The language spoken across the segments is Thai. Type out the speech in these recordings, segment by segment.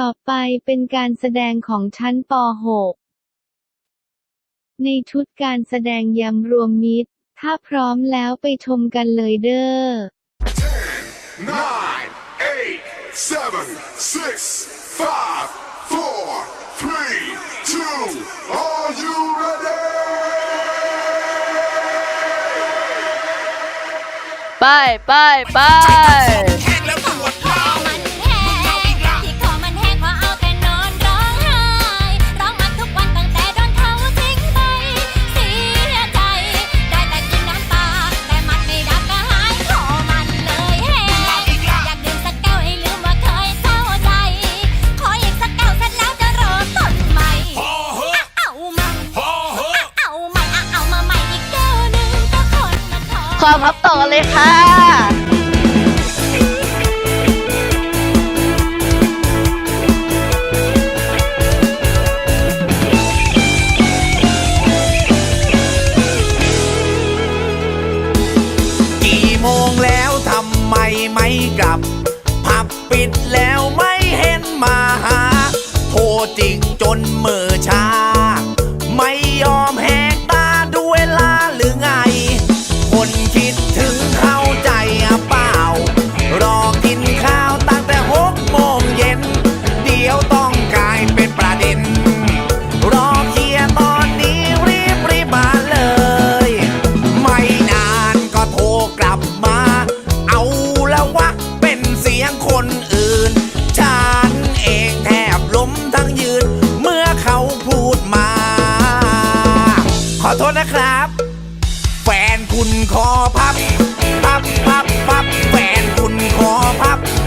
ต่อไปเป็นการแสดงของชั้นป .6 ในชุดการแสดงยำรวมมิตร ถ้าพร้อมแล้วไปชมกันเลยเด้อ nine, eight, seven, six, five, four, three, two. Are you ready? ไปไปไป ละคขอพับต่อกันเลยค่ะ กี่โมงแล้วทำไมไม่กลับ ผับปิดแล้วไม่เห็นมาหา โทรจริงจนมือชา โทษนะครับ แฟนคุณขอพับ พับ พับ พับ แฟนคุณขอพับพับ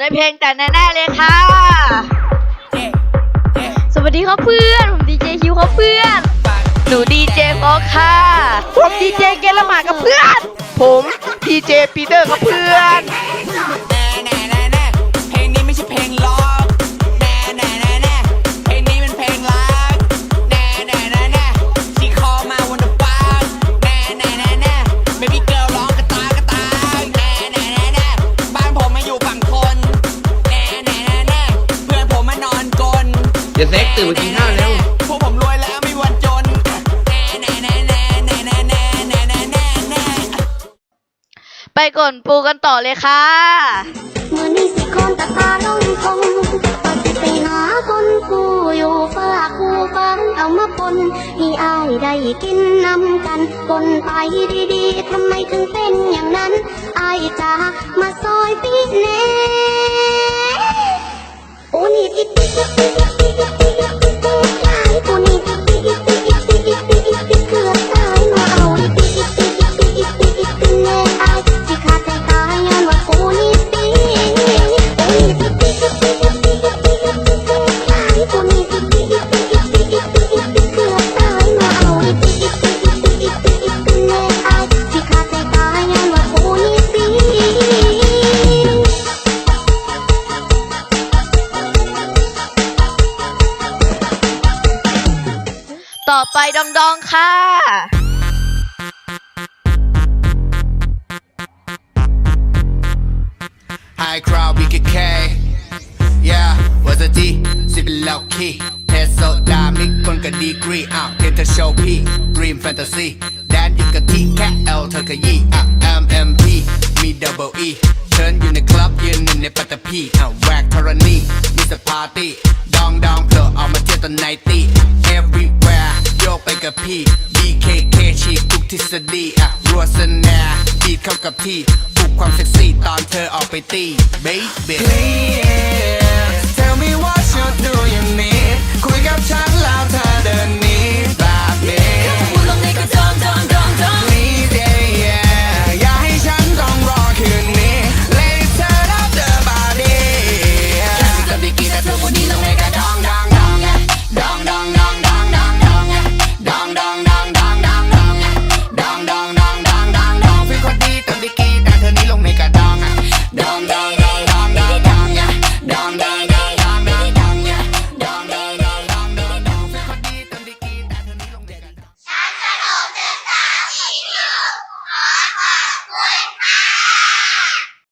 ตามต่อด้วยเพลงแต่แน่ๆเลยค่ะ สวัสดีครับเพื่อน ผมดีเจคิวครับเพื่อน หนูดีเจฟอกค่ะ ผมดีเจเกลหมากับเพื่อน ผมดีเจปีเตอร์ครับเพื่อน อย่าเซ็กตื่นมากินข้าวแล้วพวกผมรวยแล้วมีวันจน ไปก่อนปูกันต่อเลยค่ะ มือนี้สิคนตะตาลงคงปฏิไปหาคนกูอยู่ฝากกูฟันเอามาปนมีอายได้กินนำกันปนไปดีๆทำไมถึงเป็นอย่างนั้นอายจ้ามาซอยป crowd BKK Yeah ว่าจะดีสิเป็น low key เทสโซดามิกคนกับดีกรีอ้าวเทนเธอโชว์พี่ Dream Fantasy แดนอยู่กับที่แค่ L เธอขยี้อะ MMP มี double E เชิญอยู่ในคลับยืนหนึ่งในปัตตพีอะแวกธรณีมีสปาร์ตี้ดองดองเผลอเอามาเที่ยวตอนไนตี้ everywhere โยกไปกับพี่ BKK ฉีกทุกทฤษฎีอะรัวสแนร์ เข้ากับที่ปลุกความเซ็กซี่ตอนเธอออกไปตี baby Please tell me what you're doing me